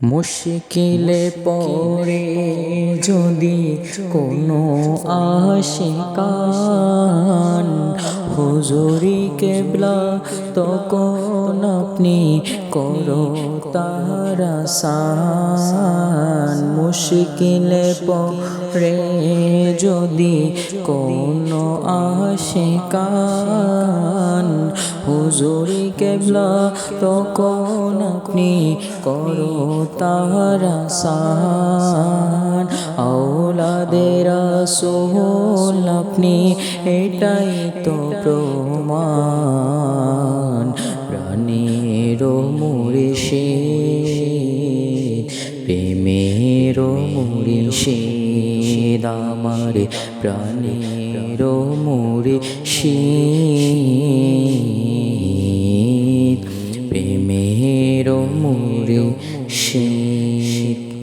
মুশকিলে পড়ে যদি কোনো আশিকান, হুজুরি কেবলা তখন আপনি করো তারা সান মুশকিলে পড়ে যদি কোনো আশিকান হুজুরি কেবলা তখন আপনি করো তারা সান আওলাদের সোহল আপনি, এটাই তো প্রমাণ। প্রাণের মুরিষে প্রেমের মুরিষে আমার প্রাণের মুরিষে মোরে শীত।